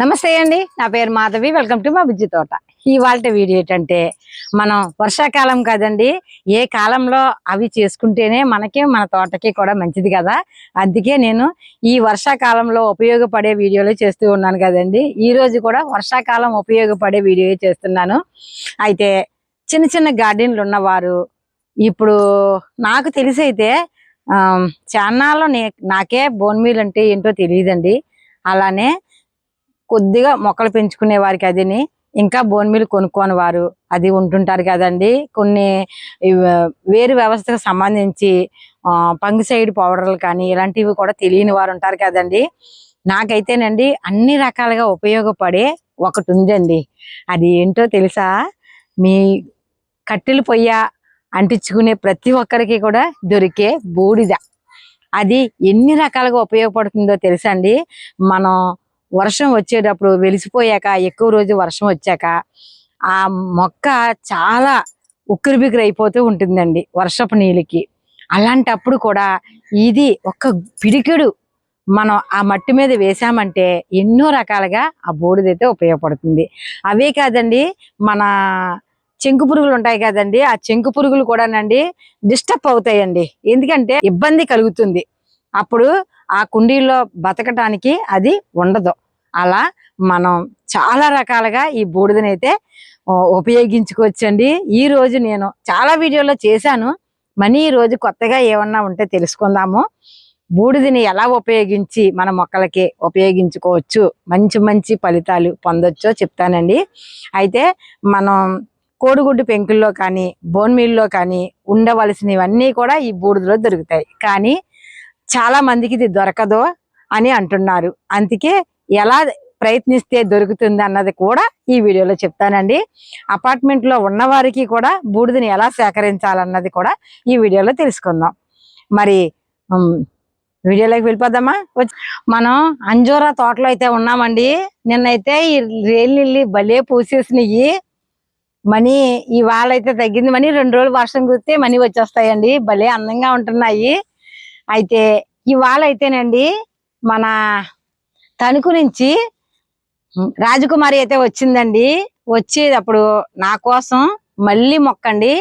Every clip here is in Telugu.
నమస్తే అండి. నా పేరు మాధవి. వెల్కమ్ టు మా బుజ్జి తోట. ఇవాళ వీడియో ఏంటంటే మనం వర్షాకాలం కదండి. ఏ కాలంలో అవి చేసుకుంటేనే మనకి మన తోటకి కూడా మంచిది కదా. అందుకే నేను ఈ వర్షాకాలంలో ఉపయోగపడే వీడియోలు చేస్తూ ఉన్నాను కదండి. ఈరోజు కూడా వర్షాకాలం ఉపయోగపడే వీడియో చేస్తున్నాను. అయితే చిన్న చిన్న గార్డెన్లు ఉన్నవారు ఇప్పుడు నాకు తెలిసైతే అయితే నే నాకే బోన్ మీల్ అంటే ఏంటో తెలియదండి. అలానే కొద్దిగా మొక్కలు పెంచుకునే వారికి అదిని. ఇంకా బోన్ మిల్ కొనుక్కోని వారు అది ఉంటుంటారు కదండి. కొన్ని వేరు వ్యవస్థకు సంబంధించి పంగిసైడ్ పౌడర్లు కానీ ఇలాంటివి కూడా తెలియని వారు ఉంటారు కదండి. నాకైతేనండి అన్ని రకాలుగా ఉపయోగపడే ఒకటి ఉందండి. అది ఏంటో తెలుసా? మీ కట్టెలు పొయ్య అంటించుకునే ప్రతి ఒక్కరికి కూడా దొరికే బూడిద. అది ఎన్ని రకాలుగా ఉపయోగపడుతుందో తెలుసా అండి? మనం వర్షం వచ్చేటప్పుడు వెలిసిపోయాక ఎక్కువ రోజు వర్షం వచ్చాక ఆ మొక్క చాలా ఉక్కిరిబిక్కిరి అయిపోతూ ఉంటుందండి వర్షపు నీళ్ళకి. అలాంటప్పుడు కూడా ఇది ఒక పిడికెడు మనం ఆ మట్టి మీద వేసామంటే ఎన్నో రకాలుగా ఆ బూడిదైతే ఉపయోగపడుతుంది. అవే కాదండి మన చెంకు పురుగులు ఉంటాయి కదండి ఆ చెంకు పురుగులు కూడానండి డిస్టర్బ్ అవుతాయండి. ఎందుకంటే ఇబ్బంది కలుగుతుంది. అప్పుడు ఆ కుండీల్లో బతకటానికి అది ఉండదు. అలా మనం చాలా రకాలుగా ఈ బూడిదనైతే ఆ, ఉపయోగించుకోవచ్చండి. ఈ రోజు నేను చాలా వీడియోలో చేశాను. మనీ ఈ రోజు కొత్తగా ఏమన్నా ఉంటే తెలుసుకుందాము. బూడిదని ఎలా ఉపయోగించి మన మొక్కలకి ఉపయోగించుకోవచ్చు మంచి మంచి ఫలితాలు పొందొచ్చో చెప్తానండి. అయితే మనం కోడిగుడ్డు పెంకుల్లో కానీ బోన్ మీల్లో కానీ ఉండవలసినవన్నీ కూడా ఈ బూడిదలో దొరుకుతాయి. కానీ చాలా మందికి ఇది దొరకదు అని అంటున్నారు. అందుకే ఎలా ప్రయత్నిస్తే దొరుకుతుంది అన్నది కూడా ఈ వీడియోలో చెప్తానండి. అపార్ట్మెంట్లో ఉన్నవారికి కూడా బూడిదని ఎలా సేకరించాలన్నది కూడా ఈ వీడియోలో తెలుసుకుందాం. మరి వీడియోలోకి వెళ్ళిపోదామా? మనం అంజూరా తోటలో అయితే ఉన్నామండి. నిన్నైతే ఈ రేలిల్లి భలే పూసేసినాయి. మనీ ఇవాళ అయితే తగ్గింది. మనీ రెండు రోజులు వర్షం కురితే మనీ వచ్చేస్తాయండి. భలే అందంగా ఉంటున్నాయి. అయితే ఇవాళ అయితేనండి మన తణుకు నుంచి రాజకుమారి అయితే వచ్చిందండి. వచ్చేటప్పుడు నా కోసం మళ్ళీ మొక్కండి.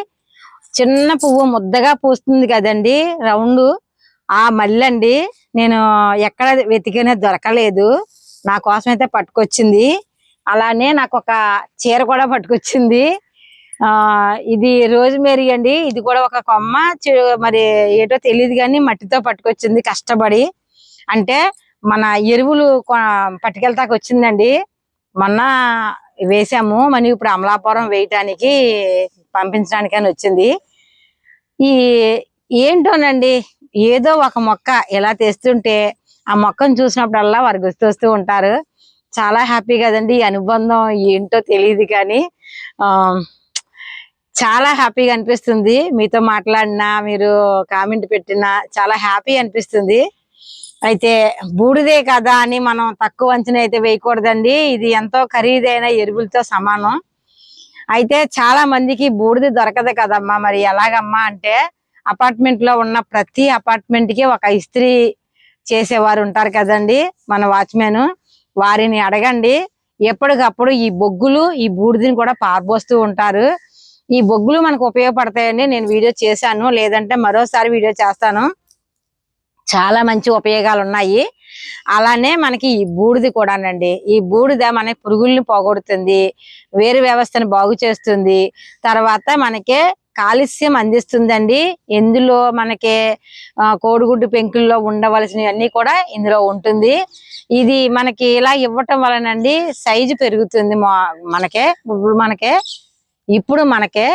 చిన్న పువ్వు ముద్దగా పూస్తుంది కదండి రౌండ్. ఆ మల్లండి అండి నేను ఎక్కడ వెతికినా దొరకలేదు. నా కోసం అయితే పట్టుకొచ్చింది. అలానే నాకు ఒక చీర కూడా పట్టుకొచ్చింది. ఆ ఇది రోజ్మేరీ అండి. ఇది కూడా ఒక కొమ్మ. మరి ఏటో తెలియదు కానీ మట్టితో పట్టుకొచ్చింది కష్టపడి. అంటే మన ఎరువులు పట్టుకెళ్తాకి వచ్చిందండి. మొన్న వేసాము. మరి ఇప్పుడు అమలాపురం వేయటానికి పంపించడానికని వచ్చింది. ఈ ఏంటోనండి ఏదో ఒక మొక్క ఇలా తెస్తుంటే ఆ మొక్కను చూసినప్పుడల్లా వారు గుర్తొస్తూ ఉంటారు. చాలా హ్యాపీ కదండి ఈ అనుబంధం ఏంటో తెలియదు కానీ ఆ చాలా హ్యాపీగా అనిపిస్తుంది. మీతో మాట్లాడినా మీరు కామెంట్ పెట్టినా చాలా హ్యాపీ అనిపిస్తుంది. అయితే బూడిదే కదా అని మనం తక్కువ అంచనా అయితే వేయకూడదండి. ఇది ఎంతో ఖరీదైన ఎరువులతో సమానం. అయితే చాలా మందికి బూడిద దొరకదు కదమ్మా. మరి ఎలాగమ్మా అంటే అపార్ట్మెంట్లో ఉన్న ప్రతి అపార్ట్మెంట్కి ఒక ఇస్త్రీ చేసేవారు ఉంటారు కదండి మన వాచ్మెన్ వారిని అడగండి. ఎప్పటికప్పుడు ఈ బొగ్గులు ఈ బూడిదని కూడా పారబోస్తూ ఉంటారు. ఈ బొగ్గులు మనకు ఉపయోగపడతాయండి నేను వీడియో చేశాను. లేదంటే మరోసారి వీడియో చేస్తాను. చాలా మంచి ఉపయోగాలు ఉన్నాయి. అలానే మనకి ఈ బూడిద కూడానండి. ఈ బూడిద మనకి పురుగుల్ని పోగొడుతుంది వేరు వ్యవస్థను బాగు చేస్తుంది. తర్వాత మనకి కాలుష్యం అందిస్తుందండి. ఇందులో మనకి కోడిగుడ్డు పెంకుల్లో ఉండవలసినవన్నీ కూడా ఇందులో ఉంటుంది. ఇది మనకి ఇలా ఇవ్వటం వలనండి సైజు పెరుగుతుంది మా- మనకే ఇప్పుడు మనకే. ఇప్పుడు మనకి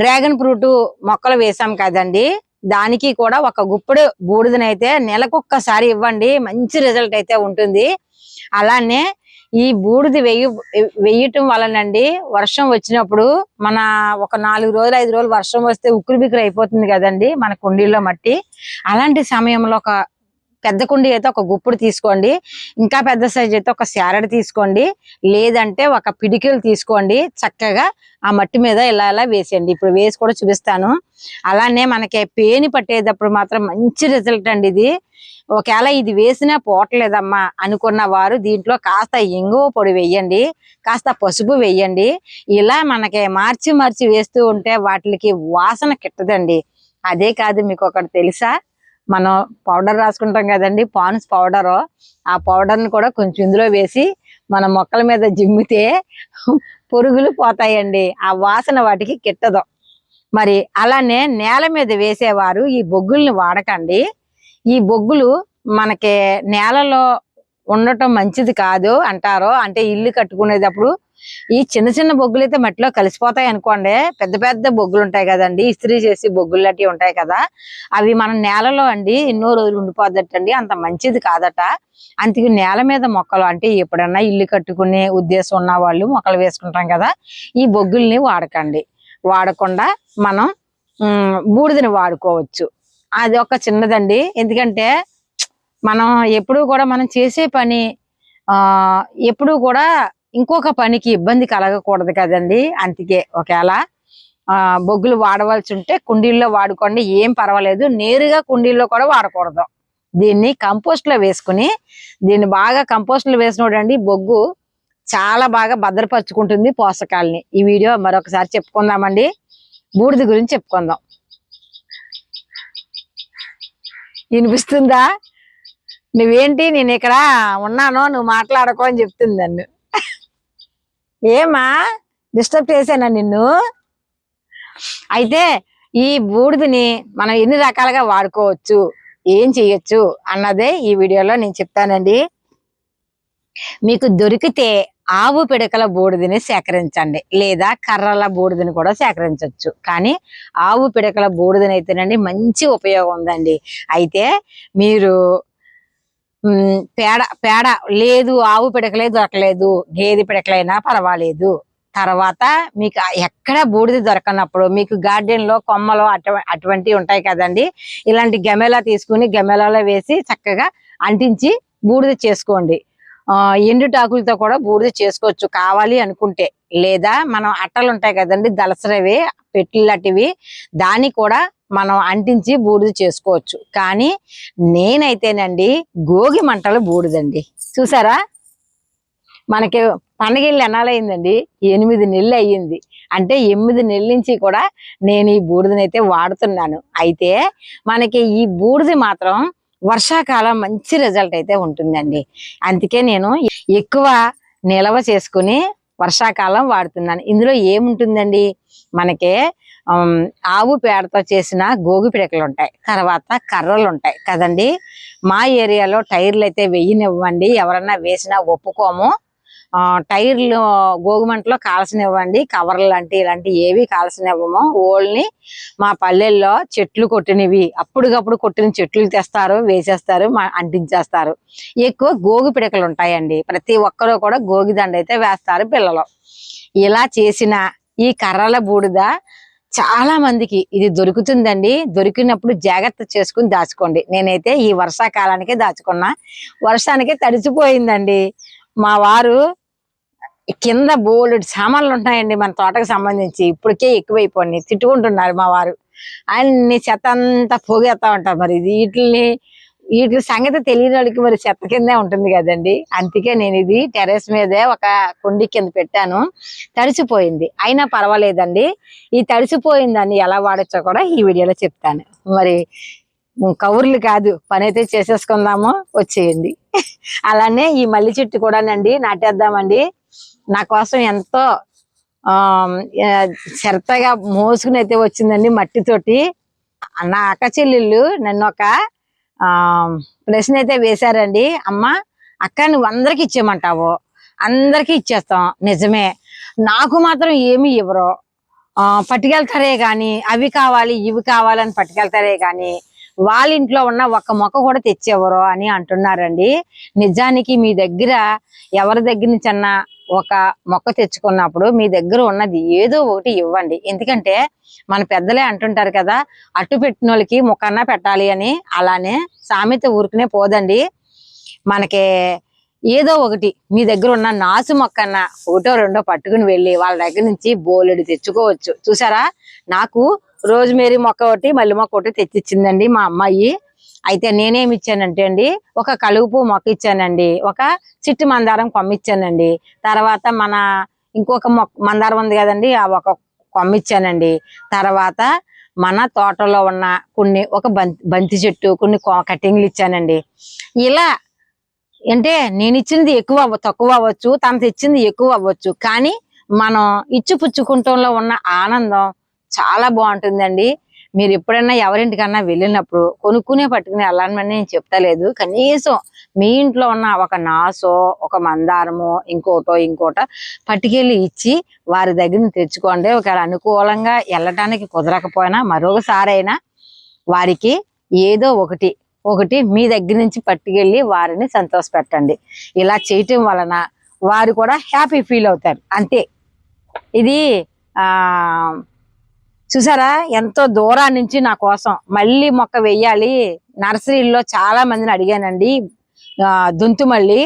డ్రాగన్ ఫ్రూట్ మొక్కలు వేసాం కదండి. దానికి కూడా ఒక గుప్పుడు బూడిదనైతే నెలకొక్కసారి ఇవ్వండి మంచి రిజల్ట్ అయితే ఉంటుంది. అలానే ఈ బూడిద వెయ్యి వెయ్యటం వలనండి వర్షం వచ్చినప్పుడు మన ఒక నాలుగు రోజులు ఐదు రోజులు వర్షం వస్తే ఉక్కురు బిక్కురు అయిపోతుంది కదండి మన కుండీల్లో మట్టి. అలాంటి సమయంలో ఒక పెద్ద కుండి అయితే ఒక గుప్పుడు తీసుకోండి. ఇంకా పెద్ద సైజ్ అయితే ఒక శారడ్ తీసుకోండి. లేదంటే ఒక పిడికిలు తీసుకోండి. చక్కగా ఆ మట్టి మీద ఇలా ఇలా వేసేయండి. ఇప్పుడు వేసి కూడా చూపిస్తాను. అలానే మనకి పేని పట్టేటప్పుడు మాత్రం మంచి రిజల్ట్ అండి ఇది. ఒకవేళ ఇది వేసినా పోవట్లేదమ్మా అనుకున్న వారు దీంట్లో కాస్త ఇంగువ పొడి వేయండి. కాస్త పసుపు వేయండి. ఇలా మనకి మార్చి మార్చి వేస్తూ ఉంటే వాటికి వాసన కిట్టదండి. అదే కాదు మీకు ఒకటి తెలుసా? మనం పౌడర్ రాసుకుంటాం కదండి పాన్స్ పౌడర్ ఆ పౌడర్ని కూడా కొంచెం ఇందులో వేసి మన మొక్కల మీద జిమ్మితే పురుగులు పోతాయండి. ఆ వాసన వాటికి కిట్టదు. మరి అలానే నేల మీద వేసేవారు ఈ బొగ్గుల్ని వాడకండి. ఈ బొగ్గులు మనకి నేలలో ఉండటం మంచిది కాదు అంటారు అంటే ఇల్లు కట్టుకునేటప్పుడు ఈ చిన్న చిన్న బొగ్గులు అయితే మట్టిలో కలిసిపోతాయి అనుకోండి పెద్ద పెద్ద బొగ్గులు ఉంటాయి కదండి ఇస్త్రీ చేసి బొగ్గులు లాంటివి ఉంటాయి కదా అవి మన నేలలో అండి ఎన్నో రోజులు ఉండిపోద్దటండి అంత మంచిది కాదట. అందుకే నేల మీద మొక్కలు అంటే ఎప్పుడన్నా ఇల్లు కట్టుకునే ఉద్దేశం ఉన్న వాళ్ళు మొక్కలు వేసుకుంటాం కదా ఈ బొగ్గుల్ని వాడకండి. వాడకుండా మనం బూడిదని వాడుకోవచ్చు. అది ఒక చిన్నదండి ఎందుకంటే మనం ఎప్పుడు కూడా మనం చేసే పని ఆ ఎప్పుడు కూడా ఇంకొక పనికి ఇబ్బంది కలగకూడదు కదండి. అందుకే ఒకవేళ బొగ్గులు వాడవలసి ఉంటే కుండీల్లో వాడుకోండి. ఏం పర్వాలేదు. నేరుగా కుండీల్లో కూడా వాడకూడదు. దీన్ని కంపోస్ట్లో వేసుకుని దీన్ని బాగా కంపోస్ట్లో వేసినోడండి బొగ్గు చాలా బాగా భద్రపరుచుకుంటుంది పోషకాలని. ఈ వీడియో మరొకసారి చెప్పుకుందామండి. బూడిద గురించి చెప్పుకుందాం. వినిపిస్తుందా? నువ్వేంటి? నేను ఇక్కడ ఉన్నాను. నువ్వు మాట్లాడకు అని చెప్తుంది నన్ను. ఏమా? డిస్టర్బ్ చేశానా నిన్ను? అయితే ఈ బూడిదని మనం ఎన్ని రకాలుగా వాడుకోవచ్చు? ఏం చేయొచ్చు? అన్నదే ఈ వీడియోలో నేను చెప్తానండి. మీకు దొరికితే ఆవు పిడకల బూడిదని సేకరించండి. లేదా కర్రల బూడిదని కూడా సేకరించవచ్చు కానీ ఆవు పిడకల బూడిదని అయితేనండి మంచి ఉపయోగం ఉందండి. అయితే మీరు పేడ పేడ లేదు ఆవు పిడకలే దొరకలేదు గేదె పిడకలైనా పర్వాలేదు. తర్వాత మీకు ఎక్కడ బూడిద దొరకనప్పుడు మీకు గార్డెన్లో కొమ్మలు అటు అటువంటివి ఉంటాయి కదండి. ఇలాంటి గమెలా తీసుకుని గమెలాలో వేసి చక్కగా అంటించి బూడిద చేసుకోండి. ఆ ఎండుటాకులతో కూడా బూడిద చేసుకోవచ్చు. కావాలి అనుకుంటే. లేదా మనం అట్టలు ఉంటాయి కదండి దళసరవి పెట్లు లాంటివి దాన్ని కూడా మనం అంటించి బూడిద చేసుకోవచ్చు. కానీ నేనైతేనండి గోగి మంటలు బూడిదండి. చూసారా? మనకి పండగెళ్ళి ఎన్నాలైందండి ఎనిమిది నెలలు అయ్యింది. అంటే ఎనిమిది నెలల నుంచి కూడా నేను ఈ బూడిదనైతే వాడుతున్నాను. అయితే మనకి ఈ బూడిద మాత్రం వర్షాకాలం మంచి రిజల్ట్ అయితే ఉంటుందండి. అందుకే నేను ఎక్కువ నిల్వ చేసుకుని వర్షాకాలం వాడుతున్నాను. ఇందులో ఏముంటుందండి? మనకి ఆవు పేడతో చేసిన గోగు పిడకలు ఉంటాయి తర్వాత కర్రలు ఉంటాయి కదండి? మా ఏరియాలో టైర్లు అయితే వెయ్యనివ్వండి. ఎవరన్నా వేసినా ఒప్పుకోము. టైర్లు గోగుమంటలో కాల్సనివ్వండి. కవర్లు లాంటి ఇలాంటి ఏవి కాల్సనివ్వము. ఓల్ని మా పల్లెల్లో చెట్లు కొట్టినవి. అప్పటికప్పుడు కొట్టిన చెట్లు తెస్తారు వేసేస్తారు మా అంటించేస్తారు. ఎక్కువ గోగు పిడకలు ఉంటాయండి ప్రతి ఒక్కరూ కూడా గోగి దండ అయితే వేస్తారు పిల్లలు. ఇలా చేసిన ఈ కర్రల బూడిద చాలా మందికి ఇది దొరుకుతుందండి. దొరికినప్పుడు జాగ్రత్త చేసుకుని దాచుకోండి. నేనైతే ఈ వర్షాకాలానికే దాచుకున్నా. వర్షానికే తడిచిపోయిందండి. మా వారు కింద బోలెడు సామాన్లు ఉంటాయండి మన తోటకు సంబంధించి. ఇప్పటికే ఎక్కువైపోయి తిట్టుకుంటున్నారు మా వారు. అన్ని చెత్త అంతా పోగేస్తా ఉంటారు. మరి వీటిని వీటి సంగతి తెలియని వాళ్ళకి మరి చెత్త కిందే ఉంటుంది కదండి. అందుకే నేను ఇది టెర్రస్ మీదే ఒక కుండి కింద పెట్టాను. తడిసిపోయింది. అయినా పర్వాలేదండి. ఈ తడిసిపోయిందని ఎలా వాడచ్చో కూడా ఈ వీడియోలో చెప్తాను. మరి కౌర్లు కాదు. పని అయితే చేసేసుకుందాము. వచ్చేయండి. అలానే ఈ మల్లి చెట్టు కూడానండి నాటేద్దామండి. నా కోసం ఎంతో ఆ శ్రద్ధగా మోసుకుని అయితే వచ్చిందండి మట్టితోటి. నా అక్క చెల్లెళ్ళు నన్ను ఒక ప్రశ్న అయితే వేశారండి. అమ్మ అక్క నువ్వు అందరికి ఇచ్చేయమంటావు. అందరికి ఇచ్చేస్తాం. నిజమే. నాకు మాత్రం ఏమి ఇవ్వరు. ఆ పట్టుకెళ్తారే కానీ అవి కావాలి ఇవి కావాలని పట్టుకెళ్తారే కానీ వాళ్ళ ఇంట్లో ఉన్న ఒక్క మొక్క కూడా తెచ్చేవరు అని అంటున్నారండి. నిజానికి మీ దగ్గర ఎవరి దగ్గర నుంచి అన్నా ఒక మొక్క తెచ్చుకున్నప్పుడు మీ దగ్గర ఉన్నది ఏదో ఒకటి ఇవ్వండి. ఎందుకంటే మన పెద్దలే అంటుంటారు కదా అట్టు పెట్టిన వాళ్ళకి ముక్కన్నా పెట్టాలి అని. అలానే సామెత ఊరుకునే పోదండి. మనకి ఏదో ఒకటి మీ దగ్గర ఉన్న నాసు మొక్కన్న ఒకటో రెండో పట్టుకుని వెళ్ళి వాళ్ళ దగ్గర నుంచి బోలెడు తెచ్చుకోవచ్చు. చూసారా? నాకు రోజ్మేరీ మొక్క ఒకటి మల్లి మొక్క ఒకటి తెచ్చిచ్చిందండి మా అమ్మాయి. అయితే నేనేమి ఇచ్చానంటే అండి ఒక కలుగుపు పువ్వు మొక్క ఇచ్చానండి ఒక చిట్టి మందారం కొమ్మ ఇచ్చానండి తర్వాత మన ఇంకొక మొక్క మందారం ఉంది కదండి ఆ ఒక కొమ్మ ఇచ్చానండి తర్వాత మన తోటలో ఉన్న కొన్ని ఒక బంతి బంతి చెట్టు కొన్ని కటింగ్లు ఇచ్చానండి. ఇలా అంటే నేను ఇచ్చింది ఎక్కువ తక్కువ అవ్వచ్చు తను తెచ్చింది ఎక్కువ అవ్వచ్చు. కానీ మనం ఇచ్చి పుచ్చుకుంటంలో ఉన్న ఆనందం చాలా బాగుంటుందండి. మీరు ఎప్పుడైనా ఎవరింటికన్నా వెళ్ళినప్పుడు కొనుక్కునే పట్టుకుని వెళ్ళాలని నేను చెప్తలేదు. కనీసం మీ ఇంట్లో ఉన్న ఒక నాసో ఒక మందారమో ఇంకోటో ఇంకోటో పట్టుకెళ్ళి ఇచ్చి వారి దగ్గర తెచ్చుకోండి. ఒకవేళ అనుకూలంగా వెళ్ళటానికి కుదరకపోయినా మరొకసారైనా వారికి ఏదో ఒకటి ఒకటి మీ దగ్గర నుంచి పట్టుకెళ్ళి వారిని సంతోషపెట్టండి. ఇలా చేయటం వలన వారు కూడా హ్యాపీ ఫీల్ అవుతారు. అంతే. ఇది ఆ చూసారా? ఎంతో దూరం నుంచి నా కోసం. మళ్ళీ మొక్క వెయ్యాలి. నర్సరీల్లో చాలా మందిని అడిగానండి. దొంతు దుంతు మళ్ళీ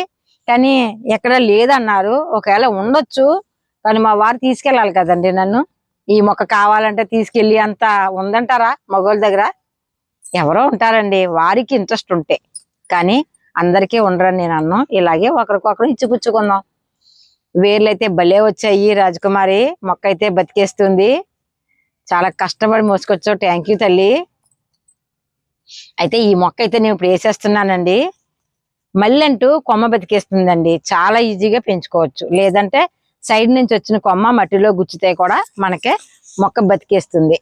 కానీ ఎక్కడ లేదన్నారు. ఒకవేళ ఉండొచ్చు. కానీ మా వారు తీసుకెళ్ళాలి కదండి నన్ను. ఈ మొక్క కావాలంటే తీసుకెళ్ళి అంత ఉందంటారా? మగోళ్ళ దగ్గర? ఎవరో ఉంటారండి. వారికి ఇంట్రెస్ట్ ఉంటే. కానీ అందరికీ ఉండరని నేను అన్ను ఇలాగే ఒకరికొకరు ఇచ్చిపుచ్చుకుందాం వేర్లు అయితే భలే వచ్చాయి రాజకుమారి. మొక్క అయితే బతికేస్తుంది. చాలా కష్టపడి మోసుకొచ్చావు. థ్యాంక్ యూ తల్లి. అయితే ఈ మొక్క అయితే నేను ఇప్పుడు వేసేస్తున్నానండి. మళ్ళీ అంటూ కొమ్మ బతికేస్తుందండి. చాలా ఈజీగా పెంచుకోవచ్చు. లేదంటే సైడ్ నుంచి వచ్చిన కొమ్మ మట్టిలో గుచ్చితే కూడా మనకే మొక్క బతికేస్తుంది.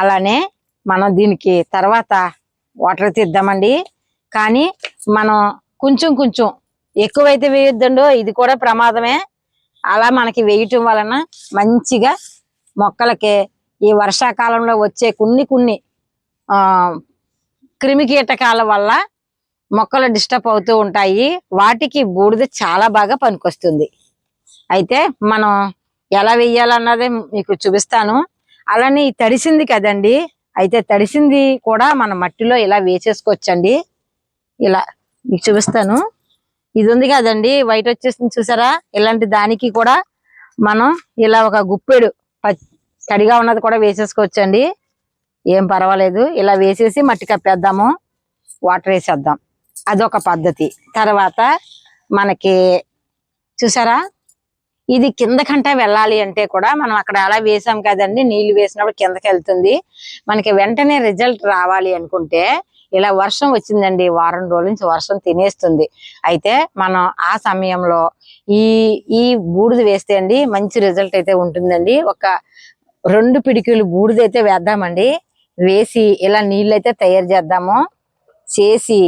అలానే మనం దీనికి తర్వాత వాటర్ తీద్దామండి. కానీ మనం కొంచెం కొంచెం ఎక్కువైతే వేయొద్దండో ఇది కూడా ప్రమాదమే. అలా మనకి వేయటం వలన మంచిగా మొక్కలకి ఈ వర్షాకాలంలో వచ్చే కొన్ని కొన్ని ఆ క్రిమి కీటకాల వల్ల మొక్కలు డిస్టర్బ్ అవుతూ ఉంటాయి. వాటికి బూడిద చాలా బాగా పనికొస్తుంది. అయితే మనం ఎలా వేయాలన్నదే మీకు చూపిస్తాను. అలానే ఈ తడిసింది కదండి అయితే తడిసింది కూడా మన మట్టిలో ఇలా వేసేసుకోవచ్చండి. ఇలా మీకు చూపిస్తాను. ఇది ఉంది కదండి వైట్ వచ్చేసింది చూసారా? ఇలాంటి దానికి కూడా మనం ఇలా ఒక గుప్పెడు తడిగా ఉన్నది కూడా వేసేసుకోవచ్చండి. ఏం పర్వాలేదు. ఇలా వేసేసి మట్టి కప్పేద్దాము. వాటర్ వేసేద్దాం. అదొక పద్ధతి. తర్వాత మనకి చూసారా? ఇది కిందకంటే వెళ్ళాలి అంటే కూడా మనం అక్కడ అలా వేసాం కదండి. నీళ్ళు వేసినప్పుడు కిందకి వెళ్తుంది. మనకి వెంటనే రిజల్ట్ రావాలి అనుకుంటే ఇలా వర్షం వచ్చిందండి. వారం రోజుల నుంచి వర్షం తినేస్తుంది. అయితే మనం ఆ సమయంలో ఈ ఈ బూడిద వేస్తే అండి మంచి రిజల్ట్ అయితే ఉంటుందండి. ఒక రెండు పిడికిలు బూడిద అయితే వేద్దామండి. వేసి ఇలా నీళ్ళైతే అయితే తయారు చేద్దాము. చేసి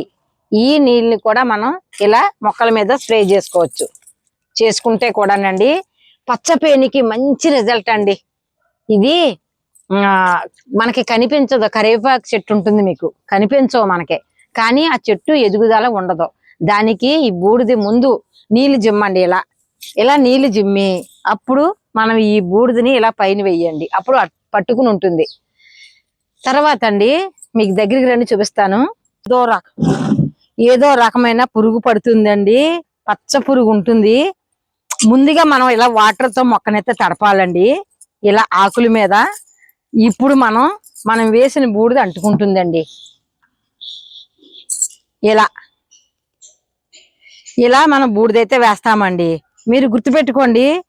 ఈ నీళ్ళని కూడా మనం ఇలా మొక్కల మీద స్ప్రే చేసుకోవచ్చు. చేసుకుంటే కూడానండి పచ్చపేనికి మంచి రిజల్ట్ అండి. ఇది మనకి కనిపించదు. కరివేపాకు చెట్టు ఉంటుంది మీకు. కనిపించవు మనకి. కానీ ఆ చెట్టు ఎదుగుదల ఉండదు. దానికి ఈ బూడిది ముందు నీళ్ళు జిమ్మండి ఇలా. ఇలా నీళ్ళు జిమ్మి అప్పుడు మనం ఈ బూడిదని ఇలా పైన వెయ్యండి అప్పుడు పట్టుకుని ఉంటుంది. తర్వాత అండి మీకు దగ్గరికి రండి చూపిస్తాను. ఏదో రకం ఏదో రకమైన పురుగు పడుతుందండి. పచ్చ పురుగు ఉంటుంది. ముందుగా మనం ఇలా వాటర్తో మొక్కనైతే తడపాలండి. ఇలా ఆకుల మీద. ఇప్పుడు మనం మనం వేసిన బూడిద అంటుకుంటుందండి. ఇలా. ఇలా మనం బూడిదైతే వేస్తామండి. మీరు గుర్తుపెట్టుకోండి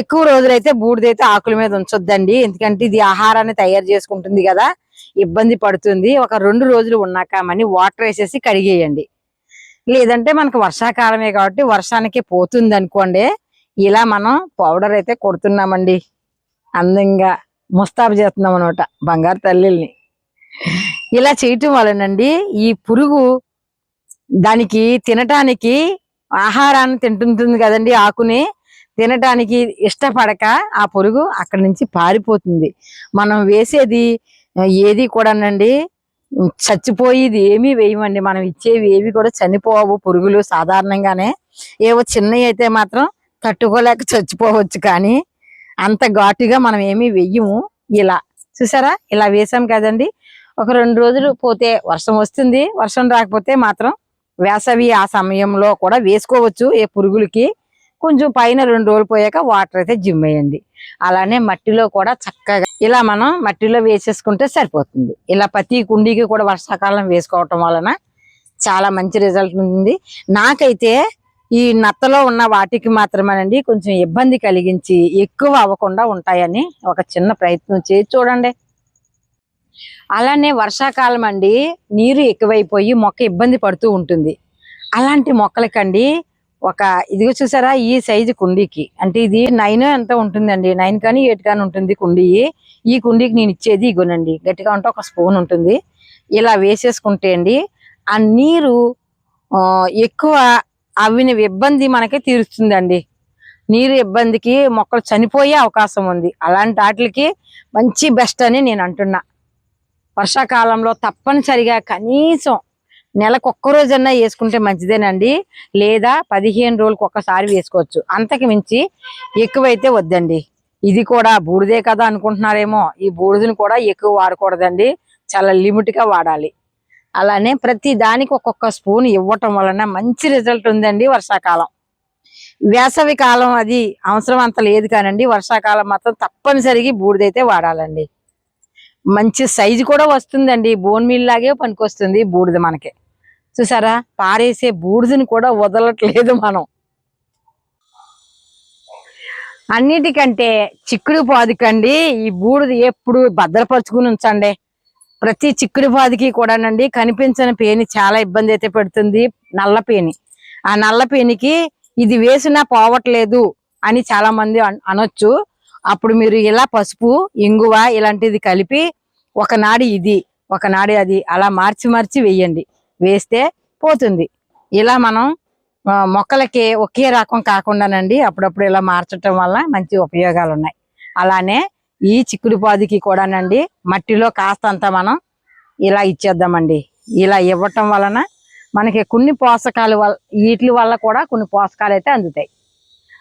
ఎక్కువ రోజులైతే బూడిదైతే ఆకుల మీద ఉంచొద్దండి. ఎందుకంటే ఇది ఆహారాన్ని తయారు చేసుకుంటుంది కదా ఇబ్బంది పడుతుంది. ఒక రెండు రోజులు ఉన్నాక మని వాటర్ వేసేసి కడిగేయండి. లేదంటే మనకు వర్షాకాలమే కాబట్టి వర్షానికి పోతుంది అనుకోండి ఇలా మనం పౌడర్ అయితే కొడుతున్నామండి. అందంగా ముస్తాబు చేస్తున్నాం అనమాట బంగారు తల్లిల్ని. ఇలా చేయటం వలనండి ఈ పురుగు దానికి తినటానికి ఆహారాన్ని తింటుంటుంది కదండి ఆకుని. తినటానికి ఇష్టపడక ఆ పురుగు అక్కడి నుంచి పారిపోతుంది. మనం వేసేది ఏది కూడానండి చచ్చిపోయేది ఏమీ వేయమండి. మనం ఇచ్చేవి ఏవి కూడా చనిపోవు పురుగులు సాధారణంగానే. ఏవో చిన్నవి అయితే మాత్రం తట్టుకోలేక చచ్చిపోవచ్చు కానీ అంత ఘాటుగా మనం ఏమీ వెయ్యము ఇలా చూసారా? ఇలా వేసాం కదండి. ఒక రెండు రోజులు పోతే వర్షం వస్తుంది. వర్షం రాకపోతే మాత్రం వేసవి ఆ సమయంలో కూడా వేసుకోవచ్చు ఏ పురుగులకి. కొంచెం పైన రెండు రోజులు పోయాక వాటర్ అయితే జిమ్ వేయండి. అలానే మట్టిలో కూడా చక్కగా ఇలా మనం మట్టిలో వేసేసుకుంటే సరిపోతుంది. ఇలా ప్రతి కుండీకి కూడా వర్షాకాలం వేసుకోవటం వలన చాలా మంచి రిజల్ట్ ఉంది నాకైతే ఈ నత్తలో ఉన్న వాటికి మాత్రమేనండి కొంచెం ఇబ్బంది కలిగించి ఎక్కువ అవ్వకుండా ఉంటాయని ఒక చిన్న ప్రయత్నం చేసి చూడండి. అలానే వర్షాకాలం అండి నీరు ఎక్కువైపోయి మొక్క ఇబ్బంది పడుతూ ఉంటుంది. అలాంటి మొక్కలకండి ఒక ఇదిగో చూసారా ఈ సైజు కుండీకి. అంటే ఇది నైన్ ఎంత ఉంటుందండి? నైన్ కానీ ఎయిట్ కానీ ఉంటుంది కుండీ. ఈ కుండీకి నేను ఇచ్చేది ఇగోనండి. గట్టిగా ఉంటే ఒక స్పూన్ ఉంటుంది. ఇలా వేసేసుకుంటే అండి ఆ నీరు ఎక్కువ అవిన ఇబ్బంది మనకి తీరుస్తుందండి. నీరు ఇబ్బందికి మొక్కలు చనిపోయే అవకాశం ఉంది. అలాంటి వాటికి మంచి బెస్ట్ అని నేను అంటున్నా. వర్షాకాలంలో తప్పనిసరిగా కనీసం నెలకు ఒక్కరోజన్నా వేసుకుంటే మంచిదేనండి. లేదా పదిహేను రోజులకు ఒక్కసారి వేసుకోవచ్చు. అంతకు మించి ఎక్కువైతే వద్దండి. ఇది కూడా బూడిదే కదా అనుకుంటున్నారేమో. ఈ బూడిదని కూడా ఎక్కువ వాడకూడదండి. చాలా లిమిట్గా వాడాలి. అలానే ప్రతి దానికి ఒక్కొక్క స్పూన్ ఇవ్వటం వలన మంచి రిజల్ట్ ఉందండి వర్షాకాలం. వేసవి కాలం అది అవసరం అంత లేదు కానండి. వర్షాకాలం మాత్రం తప్పనిసరిగా బూడిదైతే వాడాలండి. మంచి సైజు కూడా వస్తుందండి. బోన్ మీల్ లాగే పనికొస్తుంది బూడిద మనకి. చూసారా? పారేసే బూడిదని కూడా వదలట్లేదు మనం. అన్నిటికంటే చిక్కుడు పాదుకండి. ఈ బూడిద ఎప్పుడు భద్రపరుచుకుని ఉంచండి. ప్రతి చిక్కుడు పాదికి కూడానండి కనిపించని పేని చాలా ఇబ్బంది అయితే పెడుతుంది. నల్ల పేని. ఆ నల్ల పేనికి ఇది వేసినా పోవట్లేదు అని చాలా మంది అన్- అనొచ్చు. అప్పుడు మీరు ఇలా పసుపు ఇంగువ ఇలాంటిది కలిపి ఒకనాడు ఇది ఒకనాడు అది అలా మార్చి మార్చి వేయండి. వేస్తే పోతుంది. ఇలా మనం మొక్కలకి ఒకే రకం కాకుండానండి అప్పుడప్పుడు ఇలా మార్చటం వల్ల మంచి ఉపయోగాలు ఉన్నాయి అలానే ఈ చిక్కుడు పాదుకి కూడానండి మట్టిలో కాస్తంత మనం ఇలా ఇచ్చేద్దామండి. ఇలా ఇవ్వటం వలన మనకి కొన్ని పోషకాలు వల్ల వీటి వల్ల కూడా కొన్ని పోషకాలు అయితే అందుతాయి.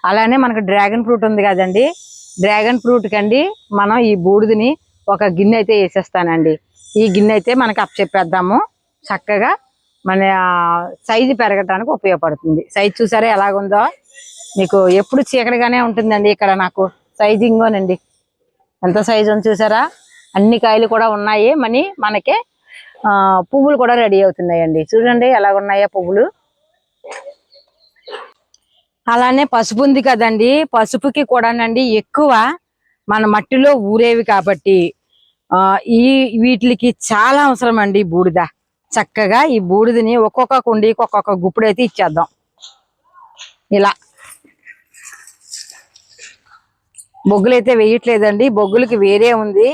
అలానే మనకు డ్రాగన్ ఫ్రూట్ ఉంది కదండి డ్రాగన్ ఫ్రూట్ కండి మనం ఈ బూడిదని ఒక గిన్నె అయితే వేసేస్తానండి. ఈ గిన్నె అయితే మనకి అప్పచెప్పేద్దాము. చక్కగా మన సైజు పెరగటానికి ఉపయోగపడుతుంది. సైజు చూసారా ఎలాగుందో? మీకు ఎప్పుడు చీకటిగానే ఉంటుందండి ఇక్కడ నాకు సైజింగోనండి ఎంత సైజు ఉంది చూసారా? అన్ని కాయలు కూడా ఉన్నాయి మని మనకి పువ్వులు కూడా రెడీ అవుతున్నాయండి. చూడండి ఎలాగున్నాయో పువ్వులు. అలానే పసుపు ఉంది కదండి. పసుపుకి కూడానండి ఎక్కువ మన మట్టిలో ఊరేవి కాబట్టి ఈ వీటికి చాలా అవసరం అండి బూడిద. చక్కగా ఈ బూడిదని ఒక్కొక్క కుండీకి ఒక్కొక్క గుప్పుడు అయితే ఇచ్చేద్దాం. ఇలా. బొగ్గులు అయితే వేయట్లేదండి. బొగ్గులకి వేరే ఉంది.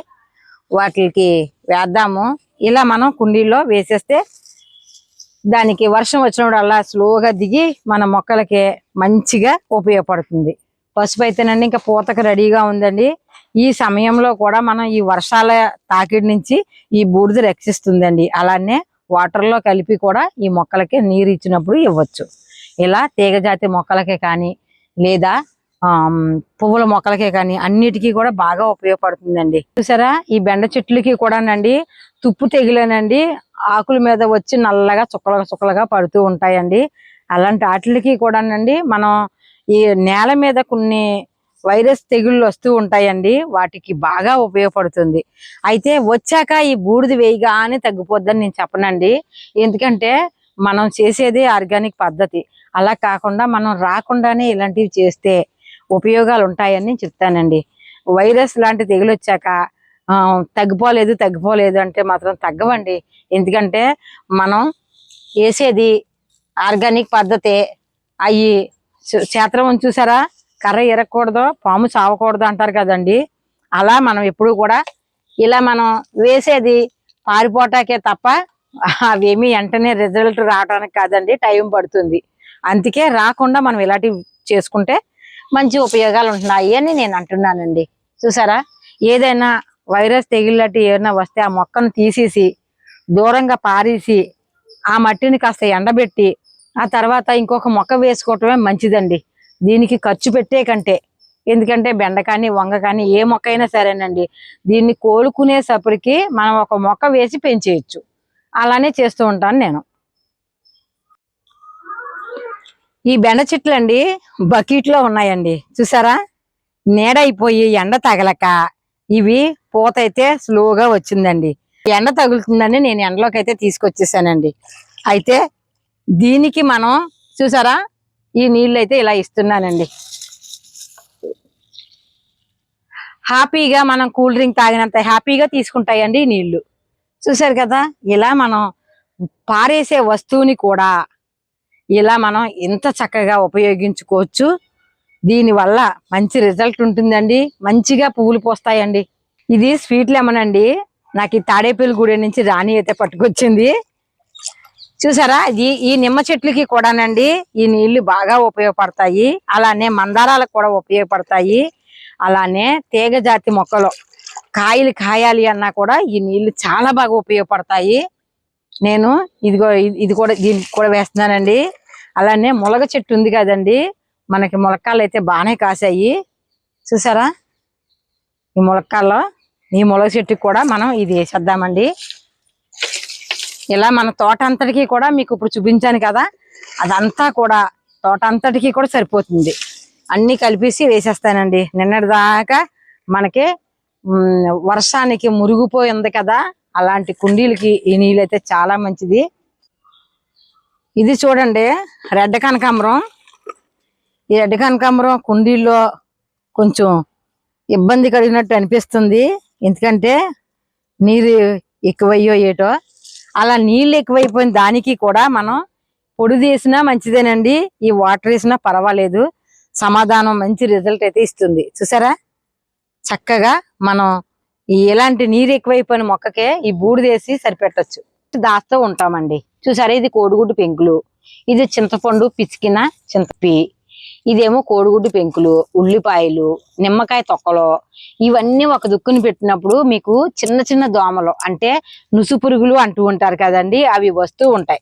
వాటికి వేద్దాము. ఇలా మనం కుండీల్లో వేసేస్తే దానికి వర్షం వచ్చినప్పుడు అలా స్లోగా దిగి మన మొక్కలకి మంచిగా ఉపయోగపడుతుంది. పసుపు అయితేనండి ఇంకా పూతకు రెడీగా ఉందండి. ఈ సమయంలో కూడా మనం ఈ వర్షాల తాకిడి నుంచి ఈ బూడిద రక్షిస్తుందండి. అలానే వాటర్లో కలిపి కూడా ఈ మొక్కలకి నీరు ఇచ్చినప్పుడు ఇవ్వచ్చు. ఇలా తీగజాతి మొక్కలకే కానీ లేదా పువ్వుల మొక్కలకే కానీ అన్నిటికీ కూడా బాగా ఉపయోగపడుతుందండి. చూసారా? ఈ బెండ చెట్లకి కూడానండి తుప్పు తెగిలేనండి ఆకుల మీద వచ్చి నల్లగా చుక్కలుగా చుక్కలుగా పడుతూ ఉంటాయండి. అలాంటి వాటికి కూడానండి మనం ఈ నేల మీద కొన్ని వైరస్ తెగుళ్ళు వస్తూ ఉంటాయండి. వాటికి బాగా ఉపయోగపడుతుంది. అయితే వచ్చాక ఈ బూడిద వేయగానే తగ్గిపోద్దని నేను చెప్పనండి. ఎందుకంటే మనం చేసేది ఆర్గానిక్ పద్ధతి. అలా కాకుండా మనం రాకుండానే ఇలాంటివి చేస్తే ఉపయోగాలు ఉంటాయని నేను చెప్తానండి. వైరస్ లాంటి తెగులు వచ్చాక తగ్గిపోలేదు తగ్గిపోలేదు అంటే మాత్రం తగ్గవండి. ఎందుకంటే మనం వేసేది ఆర్గానిక్ పద్ధతే అవి క్షేత్రం చూసారా? కర్ర ఎరగకూడదు పాము చావకూడదు అంటారు కదండి. అలా మనం ఎప్పుడు కూడా ఇలా మనం వేసేది పారిపోటాకే తప్ప అవేమి వెంటనే రిజల్ట్ రావడానికి కాదండి టైం పడుతుంది. అందుకే రాకుండా మనం ఇలాంటివి చేసుకుంటే మంచి ఉపయోగాలు ఉంటున్నాయి అని నేను అంటున్నానండి. చూసారా? ఏదైనా వైరస్ తెగిల్లట్టు ఏదైనా వస్తే ఆ మొక్కను తీసేసి దూరంగా పారేసి ఆ మట్టిని కాస్త ఎండబెట్టి ఆ తర్వాత ఇంకొక మొక్క వేసుకోవటమే మంచిదండి. దీనికి ఖర్చు పెట్టే కంటే ఎందుకంటే బెండ కానీ వంగ కానీ ఏ మొక్క అయినా సరేనండి. దీన్ని కోలుకునేసప్పటికి మనం ఒక మొక్క వేసి పెంచేయచ్చు. అలానే చేస్తూ ఉంటాను నేను. ఈ బెండ చెట్లు అండి బకెట్లో ఉన్నాయండి. చూసారా? నీడ అయిపోయి ఎండ తగలక ఇవి పూత అయితే స్లోగా వచ్చిందండి. ఎండ తగులుతుందని నేను ఎండలోకి అయితే తీసుకొచ్చేసానండి. అయితే దీనికి మనం చూసారా? ఈ నీళ్ళు అయితే ఇలా ఇస్తున్నానండి. హ్యాపీగా మనం కూల్ డ్రింక్ తాగినంత హ్యాపీగా తీసుకుంటాయండి నీళ్ళు చూసారు కదా ఇలా మనం పారేసే వస్తువుని కూడా ఇలా మనం ఎంత చక్కగా ఉపయోగించుకోవచ్చు. దీనివల్ల మంచి రిజల్ట్ ఉంటుందండి. మంచిగా పువ్వులు పోస్తాయండి. ఇది స్వీట్ లెమన్ అండి. నాకు ఈ తాడేపల్లి గుడి నుంచి రాణి అయితే పట్టుకొచ్చింది. చూసారా? ఈ ఈ నిమ్మ చెట్లకి కూడానండి ఈ నీళ్ళు బాగా ఉపయోగపడతాయి. అలానే మందారాలకు కూడా ఉపయోగపడతాయి. అలానే తీగ జాతి మొక్కలు కాయలు కాయాలి అన్నా కూడా ఈ నీళ్ళు చాలా బాగా ఉపయోగపడతాయి. నేను ఇదిగో ఇది- ఇది కూడా దీనికి కూడా వేస్తున్నానండి. అలానే ములగ చెట్టు ఉంది కదండి. మనకి ములక్కాలు అయితే బాగానే కాసాయి చూసారా? ఈ ములక్కాల్లో ఈ ములగ చెట్టుకి కూడా మనం ఇది వేసేద్దామండి. ఇలా మన తోట అంతటికి కూడా మీకు ఇప్పుడు చూపించాను కదా అదంతా కూడా తోట అంతటికి కూడా సరిపోతుంది. అన్ని కలిపేసి వేసేస్తానండి. నిన్నటి దాకా మనకి వర్షానికి మురిగిపోయింది కదా అలాంటి కుండీలకి ఈ నీళ్ళు అయితే చాలా మంచిది. ఇది చూడండి రెడ్ కనకాంబరం. ఈ రెడ్ కనకాంబరం కుండీల్లో కొంచెం ఇబ్బంది కలిగినట్టు అనిపిస్తుంది. ఎందుకంటే నీరు ఎక్కువయ్యో ఏటో అలా నీళ్ళు ఎక్కువైపోయిన దానికి కూడా మనం పొడి తీసినా మంచిదేనండి. ఈ వాటర్ వేసినా పర్వాలేదు. సమాధానం మంచి రిజల్ట్ అయితే ఇస్తుంది. చూసారా? చక్కగా మనం ఈ ఎలాంటి నీరు ఎక్కువైపోయిన మొక్కకే ఈ బూడిదేసి సరిపెట్టచ్చు. దాస్తూ ఉంటామండి. చూసారా? ఇది కోడిగుడ్డు పెంకులు. ఇది చింతపండు పిచికిన చింతపి ఇదేమో కోడిగుడ్డు పెంకులు ఉల్లిపాయలు నిమ్మకాయ తొక్కలు ఇవన్నీ ఒక దుక్కుని పెట్టినప్పుడు మీకు చిన్న చిన్న దోమలు అంటే నుసు పురుగులు అంటూ ఉంటారు కదండి అవి వస్తూ ఉంటాయి.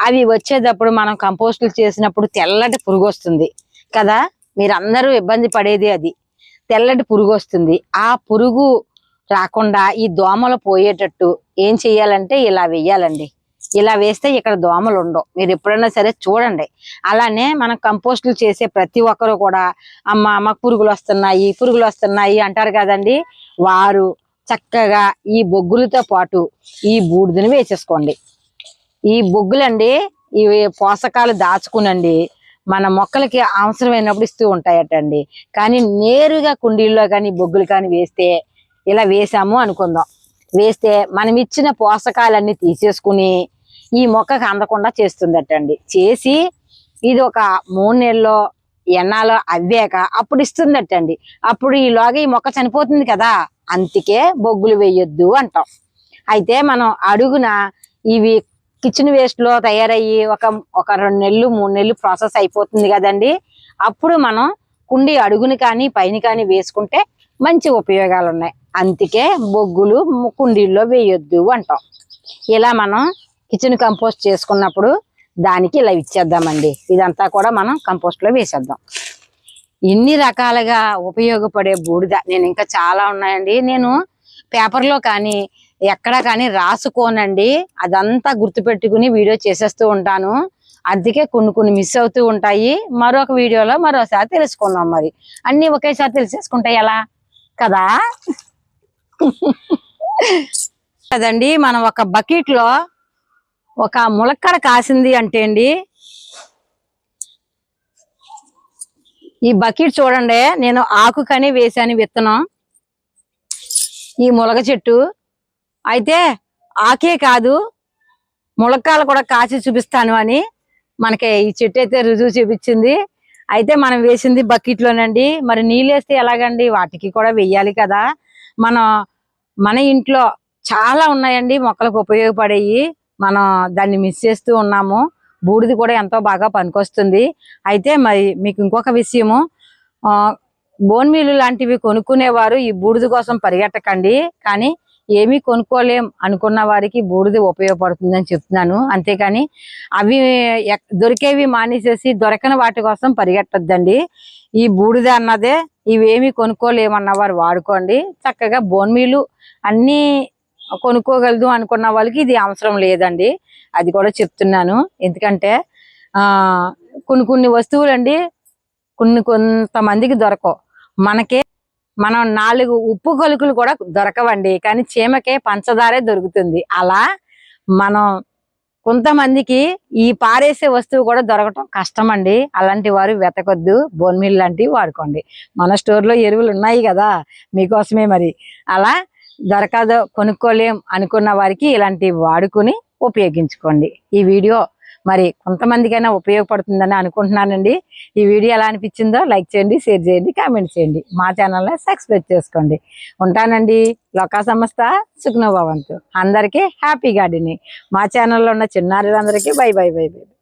అవి వచ్చేటప్పుడు మనం కంపోస్టులు చేసినప్పుడు తెల్లటి పురుగు వస్తుంది కదా? మీరందరూ ఇబ్బంది పడేది అది. తెల్లటి పురుగు వస్తుంది. ఆ పురుగు రాకుండా ఈ దోమలు పోయేటట్టు ఏం చెయ్యాలంటే ఇలా వెయ్యాలండి. ఇలా వేస్తే ఇక్కడ దోమలు ఉండవు. మీరు ఎప్పుడైనా సరే చూడండి. అలానే మనం కంపోస్టులు చేసే ప్రతి ఒక్కరు కూడా అమ్మ అమ్మకు పురుగులు వస్తున్నాయి పురుగులు వస్తున్నాయి అంటారు కదండి. వారు చక్కగా ఈ బొగ్గులతో పాటు ఈ బూడిదని వేసేసుకోండి. ఈ బొగ్గులండి ఇవి పోషకాలు దాచుకునండి. మన మొక్కలకి అవసరమైనప్పుడు ఇస్తూ ఉంటాయటండి. కానీ నేరుగా కుండీల్లో కానీ బొగ్గులు కానీ వేస్తే ఇలా వేసాము అనుకుందాం. వేస్తే మనం ఇచ్చిన పోషకాలన్నీ తీసేసుకుని ఈ మొక్కకు అందకుండా చేస్తుందటండి. చేసి ఇది ఒక మూడు నెలల్లో ఎన్నాలో అవ్వాక అప్పుడు ఇస్తుందటండి. అప్పుడు ఈలోగా ఈ మొక్క చనిపోతుంది కదా అందుకే బొగ్గులు వేయొద్దు అంటాం. అయితే మనం అడుగున ఇవి కిచెన్ వేస్ట్లో తయారయ్యి ఒక ఒక రెండు నెలలు మూడు నెలలు ప్రాసెస్ అయిపోతుంది కదండి. అప్పుడు మనం కుండి అడుగుని కానీ పైన కానీ వేసుకుంటే మంచి ఉపయోగాలు ఉన్నాయి అందుకే బొగ్గులు కుండీల్లో వేయొద్దు అంటాం. ఇలా మనం కిచెన్ కంపోస్ట్ చేసుకున్నప్పుడు దానికి ఇలా ఇచ్చేద్దామండి. ఇదంతా కూడా మనం కంపోస్ట్లో వేసేద్దాం. ఇన్ని రకాలుగా ఉపయోగపడే బూడిద నేను ఇంకా చాలా ఉన్నాయండి. నేను పేపర్లో కానీ ఎక్కడ కానీ రాసుకోనండి. అదంతా గుర్తుపెట్టుకుని వీడియో చేసేస్తూ ఉంటాను. అందుకే కొన్ని కొన్ని మిస్ అవుతూ ఉంటాయి. మరొక వీడియోలో మరోసారి తెలుసుకుందాం మరి. అన్నీ ఒకేసారి తెలిసేసుకుంటాయి ఎలా? కదా? కదండి మనం ఒక బకెట్లో ఒక ములక్కడ కాసింది అంటే అండి. ఈ బకెట్ చూడండి నేను ఆకు కని వేసాను విత్తనం. ఈ ములగ చెట్టు. అయితే ఆకే కాదు ములక్కాలు కూడా కాచి చూపిస్తాను అని మనకి ఈ చెట్టు అయితే రుజువు చూపించింది. అయితే మనం వేసింది బకెట్ లోనండి మరి నీళ్ళు వేస్తే ఎలాగండి? వాటికి కూడా వెయ్యాలి కదా. మన మన ఇంట్లో చాలా ఉన్నాయండి మొక్కలకు ఉపయోగపడేవి మనం దాన్ని మిస్ చేస్తూ ఉన్నాము. బూడిది కూడా ఎంతో బాగా పనికొస్తుంది. అయితే మరి మీకు ఇంకొక విషయము. బోన్ మీలు లాంటివి కొనుక్కునేవారు ఈ బూడిద కోసం పరిగెట్టకండి కానీ ఏమీ కొనుక్కోలేం అనుకున్న వారికి బూడిద ఉపయోగపడుతుందని చెప్తున్నాను. అంతేకాని అవి దొరికేవి మానేసేసి దొరకని వాటి కోసం పరిగెట్టద్దండి ఈ బూడిద అన్నదే ఇవేమి కొనుక్కోలేమన్న వారు వాడుకోండి. చక్కగా బోన్మీలు అన్నీ కొనుక్కోగలదు అనుకున్న వాళ్ళకి ఇది అవసరం లేదండి. అది కూడా చెప్తున్నాను. ఎందుకంటే కొన్ని కొన్ని వస్తువులు అండి కొన్ని కొంతమందికి దొరకవు. మనకే మనం నాలుగు ఉప్పు కొలుకులు కూడా దొరకవండి. కానీ చీమకే పంచదారే దొరుకుతుంది. అలా మనం కొంతమందికి ఈ పారేసే వస్తువు కూడా దొరకటం కష్టం అండి అలాంటి వారు వెతకొద్దు. బోన్మిల్ లాంటివి వాడుకోండి. మన స్టోర్లో ఎరువులు ఉన్నాయి కదా మీకోసమే మరి. అలా దొరకదు కొనుక్కోలేం అనుకున్న వారికి ఇలాంటివి వాడుకుని ఉపయోగించుకోండి. ఈ వీడియో మరి కొంతమందికైనా ఉపయోగపడుతుందని అనుకుంటున్నానండి. ఈ వీడియో ఎలా అనిపించిందో లైక్ చేయండి షేర్ చేయండి కామెంట్ చేయండి. మా ఛానల్ని సబ్స్క్రైబ్ చేసుకోండి. ఉంటానండి. లోకా సంస్థ సుఖ్నోభవంతు. అందరికీ హ్యాపీ గార్డెనింగ్. మా ఛానల్లో ఉన్న చిన్నారులందరికీ బై బై బై బై.